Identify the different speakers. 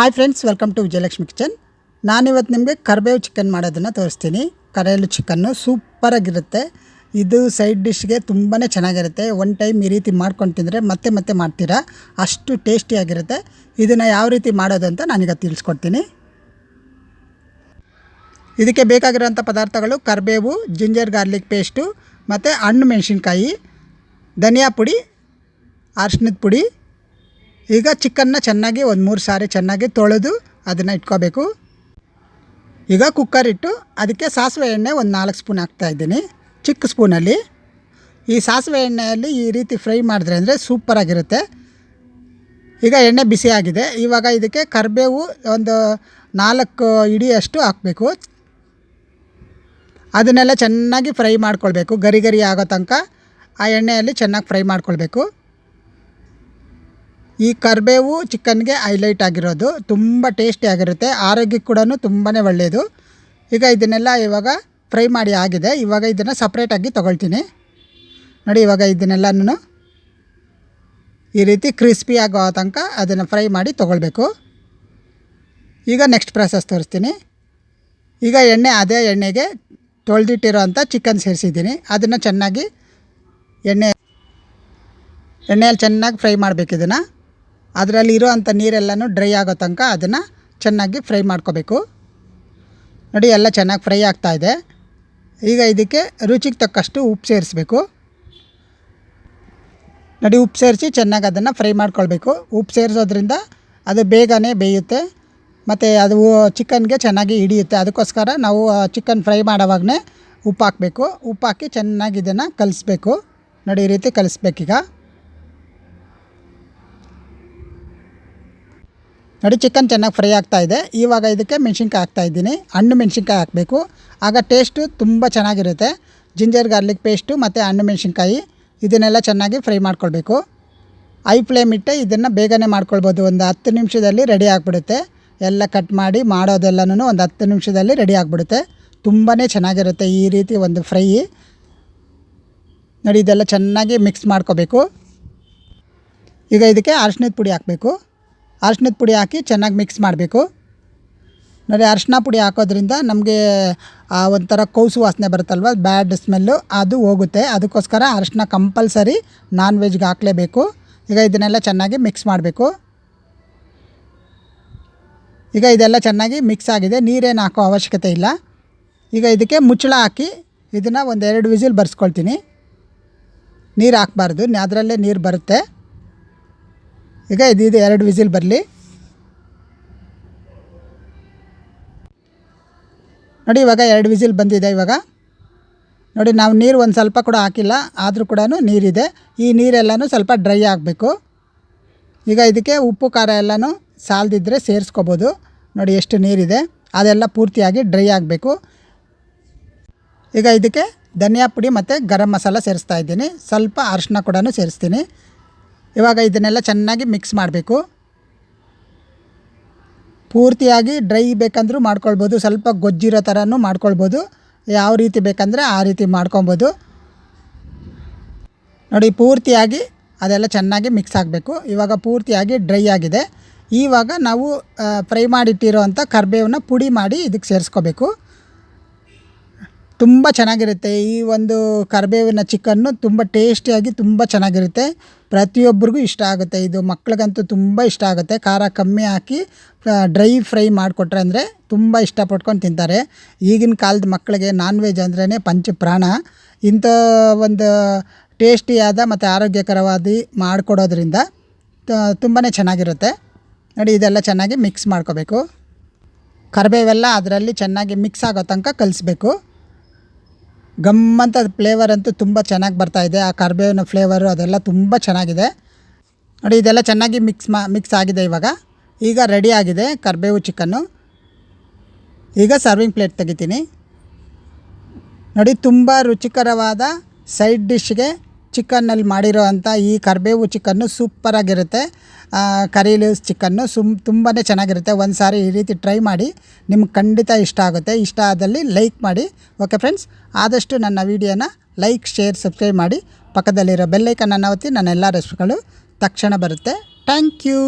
Speaker 1: Hi friends welcome to Vijayalakshmi kitchen ನಾನಿವತ್ತು ನಿಮಗೆ ಕರ್ಬೇವು ಚಿಕನ್ ಮಾಡೋದನ್ನು ತೋರಿಸ್ತೀನಿ. ಕರೆಯಲು ಚಿಕನ್ನು ಸೂಪರಾಗಿರುತ್ತೆ. ಇದು ಸೈಡ್ ಡಿಶ್ಗೆ ತುಂಬಾ ಚೆನ್ನಾಗಿರುತ್ತೆ. ಒನ್ ಟೈಮ್ ಈ ರೀತಿ ಮಾಡ್ಕೊಂಡು ತಿಂದರೆ ಮತ್ತೆ ಮತ್ತೆ ಮಾಡ್ತೀರಾ. ಅಷ್ಟು ಟೇಸ್ಟಿಯಾಗಿರುತ್ತೆ ಇದನ್ನು ಯಾವ ರೀತಿ ಮಾಡೋದು ಅಂತ ನಾನೀಗ ತಿಳಿಸ್ಕೊಡ್ತೀನಿ. ಇದಕ್ಕೆ ಬೇಕಾಗಿರೋಂಥ ಪದಾರ್ಥಗಳು ಕರಿಬೇವು ಜಿಂಜರ್ ಗಾರ್ಲಿಕ್ ಪೇಸ್ಟು ಮತ್ತು ಹಣ್ಣು ಮೆಣಸಿನ್ಕಾಯಿ, ಧನಿಯಾ ಪುಡಿ ಅರ್ಶಿನದ ಪುಡಿ ಈಗ ಚಿಕನ್ನ ಚೆನ್ನಾಗಿ ಒಂದು ಮೂರು ಸಾರಿ ಚೆನ್ನಾಗಿ ತೊಳೆದು ಅದನ್ನು ಇಟ್ಕೋಬೇಕು. ಈಗ ಕುಕ್ಕರ್ ಇಟ್ಟು ಅದಕ್ಕೆ ಸಾಸಿವೆ ಎಣ್ಣೆ ಒಂದು ನಾಲ್ಕು ಸ್ಪೂನ್ ಹಾಕ್ತಾಯಿದ್ದೀನಿ ಚಿಕ್ಕ ಸ್ಪೂನಲ್ಲಿ. ಈ ಸಾಸಿವೆ ಎಣ್ಣೆಯಲ್ಲಿ ಈ ರೀತಿ ಫ್ರೈ ಮಾಡಿದ್ರೆ ಅಂದರೆ ಸೂಪರಾಗಿರುತ್ತೆ ಈಗ ಎಣ್ಣೆ ಬಿಸಿಯಾಗಿದೆ ಇವಾಗ ಇದಕ್ಕೆ ಕರಿಬೇವು ಒಂದು ನಾಲ್ಕು ಇಡಿಯಷ್ಟು ಹಾಕಬೇಕು. ಅದನ್ನೆಲ್ಲ ಚೆನ್ನಾಗಿ ಫ್ರೈ ಮಾಡ್ಕೊಳ್ಬೇಕು. ಗರಿ ಗರಿ ಆಗೋ ತನಕ ಆ ಎಣ್ಣೆಯಲ್ಲಿ ಚೆನ್ನಾಗಿ ಫ್ರೈ ಮಾಡ್ಕೊಳ್ಬೇಕು. ಈ ಕರಿಬೇವು ಚಿಕನ್ಗೆ ಹೈಲೈಟ್ ಆಗಿರೋದು. ತುಂಬ ಟೇಸ್ಟಿ ಆಗಿರುತ್ತೆ. ಆರೋಗ್ಯಕ್ಕೆ ಕೂಡ ತುಂಬಾ ಒಳ್ಳೆಯದು ಈಗ ಇದನ್ನೆಲ್ಲ ಇವಾಗ ಫ್ರೈ ಮಾಡಿ ಆಗಿದೆ. ಇವಾಗ ಇದನ್ನು ಸಪ್ರೇಟಾಗಿ ತೊಗೊಳ್ತೀನಿ. ನೋಡಿ ಇವಾಗ ಇದನ್ನೆಲ್ಲನೂ ಈ ರೀತಿ ಕ್ರಿಸ್ಪಿ ಆಗೋ ತನಕ ಅದನ್ನು ಫ್ರೈ ಮಾಡಿ ತೊಗೊಳ್ಬೇಕು. ಈಗ ನೆಕ್ಸ್ಟ್ ಪ್ರಾಸೆಸ್ ತೋರಿಸ್ತೀನಿ. ಈಗ ಎಣ್ಣೆ, ಅದೇ ಎಣ್ಣೆಗೆ ತೊಳೆದಿಟ್ಟಿರೋ ಅಂಥ ಚಿಕನ್ ಸೇರಿಸಿದ್ದೀನಿ. ಅದನ್ನು ಚೆನ್ನಾಗಿ ಎಣ್ಣೆ, ಎಣ್ಣೆಯಲ್ಲಿ ಚೆನ್ನಾಗಿ ಫ್ರೈ ಮಾಡಬೇಕು ಇದನ್ನು. ಅದರಲ್ಲಿ ಇರೋ ಅಂಥ ನೀರೆಲ್ಲನೂ ಡ್ರೈ ಆಗೋ ತನಕ ಅದನ್ನು ಚೆನ್ನಾಗಿ ಫ್ರೈ ಮಾಡ್ಕೋಬೇಕು. ನೋಡಿ, ಎಲ್ಲ ಚೆನ್ನಾಗಿ ಫ್ರೈ ಆಗ್ತಾಯಿದೆ ಈಗ ಇದಕ್ಕೆ ರುಚಿಗೆ ತಕ್ಕಷ್ಟು ಉಪ್ಪು ಸೇರಿಸ್ಬೇಕು. ನೋಡಿ, ಉಪ್ಪು ಸೇರಿಸಿ ಚೆನ್ನಾಗಿ ಅದನ್ನು ಫ್ರೈ ಮಾಡ್ಕೊಳ್ಬೇಕು. ಉಪ್ಪು ಸೇರಿಸೋದ್ರಿಂದ ಅದು ಬೇಗನೆ ಬೇಯುತ್ತೆ. ಮತ್ತು ಅದು ಚಿಕನ್ಗೆ ಚೆನ್ನಾಗಿ ಹಿಡಿಯುತ್ತೆ. ಅದಕ್ಕೋಸ್ಕರ ನಾವು ಚಿಕನ್ ಫ್ರೈ ಮಾಡೋವಾಗಲೇ ಉಪ್ಪು ಹಾಕಬೇಕು. ಉಪ್ಪು ಹಾಕಿ ಚೆನ್ನಾಗಿ ಇದನ್ನು ಕಲಿಸ್ಬೇಕು. ನೋಡಿ, ಈ ರೀತಿ ಕಲಿಸ್ಬೇಕೀಗ. ನೋಡಿ ಚಿಕನ್ ಚೆನ್ನಾಗಿ ಫ್ರೈ ಆಗ್ತಾ ಇದೆ. ಇವಾಗ ಇದಕ್ಕೆ ಮೆಣಸಿನ್ಕಾಯಿ ಹಾಕ್ತಾಯಿದ್ದೀನಿ ಹಣ್ಣು ಮೆಣಸಿನ್ಕಾಯಿ ಹಾಕಬೇಕು. ಆಗ ಟೇಸ್ಟು ತುಂಬ ಚೆನ್ನಾಗಿರುತ್ತೆ. ಜಿಂಜರ್ ಗಾರ್ಲಿಕ್ ಪೇಸ್ಟು ಮತ್ತು ಹಣ್ಣು ಮೆಣಸಿನ್ಕಾಯಿ, ಇದನ್ನೆಲ್ಲ ಚೆನ್ನಾಗಿ ಫ್ರೈ ಮಾಡ್ಕೊಳ್ಬೇಕು. ಐ ಫ್ಲೇಮ್ ಇಟ್ಟೆ ಇದನ್ನು ಬೇಗನೆ ಮಾಡ್ಕೊಳ್ಬೋದು. ಒಂದು ಹತ್ತು ನಿಮಿಷದಲ್ಲಿ ರೆಡಿ ಆಗಿಬಿಡುತ್ತೆ. ಎಲ್ಲ ಕಟ್ ಮಾಡಿ ಮಾಡೋದೆಲ್ಲನೂ ಒಂದು ಹತ್ತು ನಿಮಿಷದಲ್ಲಿ ರೆಡಿ ಆಗಿಬಿಡುತ್ತೆ. ತುಂಬಾ ಚೆನ್ನಾಗಿರುತ್ತೆ ಈ ರೀತಿ ಒಂದು ಫ್ರೈ ನೋಡಿ, ಇದೆಲ್ಲ ಚೆನ್ನಾಗಿ ಮಿಕ್ಸ್ ಮಾಡ್ಕೋಬೇಕು. ಈಗ ಇದಕ್ಕೆ ಅರಶಿನದ ಪುಡಿ ಹಾಕಬೇಕು. ಅರ್ಶಿನದ ಪುಡಿ ಹಾಕಿ ಚೆನ್ನಾಗಿ ಮಿಕ್ಸ್ ಮಾಡಬೇಕು. ನೋಡಿ ಅರ್ಶಿನ ಪುಡಿ ಹಾಕೋದ್ರಿಂದ ನಮಗೆ, ಆ, ಒಂಥರ ಕೌಸು ವಾಸನೆ ಬರುತ್ತಲ್ವ? ಬ್ಯಾಡ್ ಸ್ಮೆಲ್ಲು, ಅದು ಹೋಗುತ್ತೆ. ಅದಕ್ಕೋಸ್ಕರ ಅರ್ಶಿನ ಕಂಪಲ್ಸರಿ ನಾನ್ ವೆಜ್ಗೆ ಹಾಕಲೇಬೇಕು. ಈಗ ಇದನ್ನೆಲ್ಲ ಚೆನ್ನಾಗಿ ಮಿಕ್ಸ್ ಮಾಡಬೇಕು. ಈಗ ಇದೆಲ್ಲ ಚೆನ್ನಾಗಿ ಮಿಕ್ಸ್ ಆಗಿದೆ. ನೀರೇನು ಹಾಕೋ ಅವಶ್ಯಕತೆ ಇಲ್ಲ. ಈಗ ಇದಕ್ಕೆ ಮುಚ್ಚಳ ಹಾಕಿ ಇದನ್ನು ಒಂದೆರಡು ವಿಸಿಲ್ ಬರ್ಸ್ಕೊಳ್ತೀನಿ. ನೀರು ಹಾಕ್ಬಾರ್ದು. ಅದರಲ್ಲೇ ನೀರು ಬರುತ್ತೆ. ಈಗ ಇದು ಎರಡು ವಿಸಿಲ್ ಬರಲಿ. ನೋಡಿ ಇವಾಗ ಎರಡು ವಿಸಿಲ್ ಬಂದಿದೆ ಇವಾಗ. ನೋಡಿ ನಾವು ನೀರು ಒಂದು ಸ್ವಲ್ಪ ಕೂಡ ಹಾಕಿಲ್ಲ, ಆದರೂ ಕೂಡ ನೀರಿದೆ. ಈ ನೀರೆಲ್ಲನೂ ಸ್ವಲ್ಪ ಡ್ರೈ ಆಗಬೇಕು. ಈಗ ಇದಕ್ಕೆ ಉಪ್ಪು, ಖಾರ ಎಲ್ಲನೂ ಸಾಲದಿದ್ದರೆ ಸೇರಿಸ್ಕೋಬೋದು. ನೋಡಿ ಎಷ್ಟು ನೀರಿದೆ, ಅದೆಲ್ಲ ಪೂರ್ತಿಯಾಗಿ ಡ್ರೈ ಆಗಬೇಕು. ಈಗ ಇದಕ್ಕೆ ಧನಿಯಾ ಪುಡಿ ಮತ್ತು ಗರಂ ಮಸಾಲ ಸೇರಿಸ್ತಾ ಇದ್ದೀನಿ. ಸ್ವಲ್ಪ ಅರಶಿನ ಕೂಡ ಸೇರಿಸ್ತೀನಿ. ಇವಾಗ ಇದನ್ನೆಲ್ಲ ಚೆನ್ನಾಗಿ ಮಿಕ್ಸ್ ಮಾಡಬೇಕು. ಪೂರ್ತಿಯಾಗಿ ಡ್ರೈ ಬೇಕಂದರೂ ಮಾಡ್ಕೊಳ್ಬೋದು, ಸ್ವಲ್ಪ ಗೊಜ್ಜಿರೋ ಥರನೂ ಮಾಡ್ಕೊಳ್ಬೋದು. ಯಾವ ರೀತಿ ಬೇಕಂದರೆ ಆ ರೀತಿ ಮಾಡ್ಕೊಬೋದು ನೋಡಿ, ಪೂರ್ತಿಯಾಗಿ ಅದೆಲ್ಲ ಚೆನ್ನಾಗಿ ಮಿಕ್ಸ್ ಆಗಬೇಕು. ಇವಾಗ ಪೂರ್ತಿಯಾಗಿ ಡ್ರೈ ಆಗಿದೆ. ಇವಾಗ ನಾವು ಫ್ರೈ ಮಾಡಿಟ್ಟಿರೋ ಅಂಥ ಕರ್ಬೇವನ್ನ ಪುಡಿ ಮಾಡಿ ಇದಕ್ಕೆ ಸೇರಿಸ್ಕೋಬೇಕು. ತುಂಬ ಚೆನ್ನಾಗಿರುತ್ತೆ. ಈ ಒಂದು ಕರಿಬೇವಿನ ಚಿಕನ್ನು ತುಂಬ ಟೇಸ್ಟಿಯಾಗಿ ತುಂಬ ಚೆನ್ನಾಗಿರುತ್ತೆ. ಪ್ರತಿಯೊಬ್ಬರಿಗೂ ಇಷ್ಟ ಆಗುತ್ತೆ. ಇದು ಮಕ್ಳಿಗಂತೂ ತುಂಬ ಇಷ್ಟ ಆಗುತ್ತೆ. ಖಾರ ಕಮ್ಮಿ ಹಾಕಿ ಡ್ರೈ ಫ್ರೈ ಮಾಡಿಕೊಟ್ರೆ ಅಂದರೆ ತುಂಬ ಇಷ್ಟಪಟ್ಕೊಂಡು ತಿಂತಾರೆ. ಈಗಿನ ಕಾಲದ ಮಕ್ಕಳಿಗೆ ನಾನ್ ವೆಜ್ ಅಂದ್ರೇ ಪಂಚ ಪ್ರಾಣ ಇಂಥ ಒಂದು ಟೇಸ್ಟಿಯಾದ ಮತ್ತು ಆರೋಗ್ಯಕರವಾಗಿ ಮಾಡಿಕೊಡೋದ್ರಿಂದ ತುಂಬಾ ಚೆನ್ನಾಗಿರುತ್ತೆ. ನೋಡಿ, ಇದೆಲ್ಲ ಚೆನ್ನಾಗಿ ಮಿಕ್ಸ್ ಮಾಡ್ಕೋಬೇಕು. ಕರಿಬೇವೆಲ್ಲ ಅದರಲ್ಲಿ ಚೆನ್ನಾಗಿ ಮಿಕ್ಸ್ ಆಗೋ ತನಕ ಕಲಿಸ್ಬೇಕು. ಗಮ್ಮಂತ ಫ್ಲೇವರ್ ಅಂತೂ ತುಂಬ ಚೆನ್ನಾಗಿ ಬರ್ತಾ ಇದೆ. ಆ ಕರ್ಬೇವಿನ ಫ್ಲೇವರು ಅದೆಲ್ಲ ತುಂಬ ಚೆನ್ನಾಗಿದೆ. ನೋಡಿ, ಇದೆಲ್ಲ ಚೆನ್ನಾಗಿ ಮಿಕ್ಸ್ ಮಾ ಮಿಕ್ಸ್ ಆಗಿದೆ ಇವಾಗ. ಈಗ ರೆಡಿ ಆಗಿದೆ ಕರಿಬೇವು ಚಿಕನ್ನು ಈಗ ಸರ್ವಿಂಗ್ ಪ್ಲೇಟ್ ತೆಗಿತೀನಿ. ನೋಡಿ, ತುಂಬ ರುಚಿಕರವಾದ ಸೈಡ್ ಡಿಶ್ಗೆ ಚಿಕನ್ನಲ್ಲಿ ಮಾಡಿರೋ ಅಂಥ ಈ ಕರಿಬೇವು ಚಿಕನ್ನು ಸೂಪರಾಗಿರುತ್ತೆ. ಕರಿ ಲೀವ್ಸ್ ಚಿಕನ್ನು ಸುಮ್ ತುಂಬಾ ಚೆನ್ನಾಗಿರುತ್ತೆ. ಒಂದು ಸಾರಿ ಈ ರೀತಿ ಟ್ರೈ ಮಾಡಿ ನಿಮ್ಗೆ ಖಂಡಿತ ಇಷ್ಟ ಆಗುತ್ತೆ. ಇಷ್ಟ ಆದಲ್ಲಿ ಲೈಕ್ ಮಾಡಿ. ಓಕೆ ಫ್ರೆಂಡ್ಸ್, ಆದಷ್ಟು ನನ್ನ ವೀಡಿಯೋನ ಲೈಕ್, ಶೇರ್, ಸಬ್ಸ್ಕ್ರೈಬ್ ಮಾಡಿ. ಪಕ್ಕದಲ್ಲಿರೋ ಬೆಲ್ಲೈಕನ್ನ ಒತ್ತಿ ನನ್ನ ಎಲ್ಲ ರೆಸಿಪಿಗಳು ತಕ್ಷಣ ಬರುತ್ತೆ. Thank you.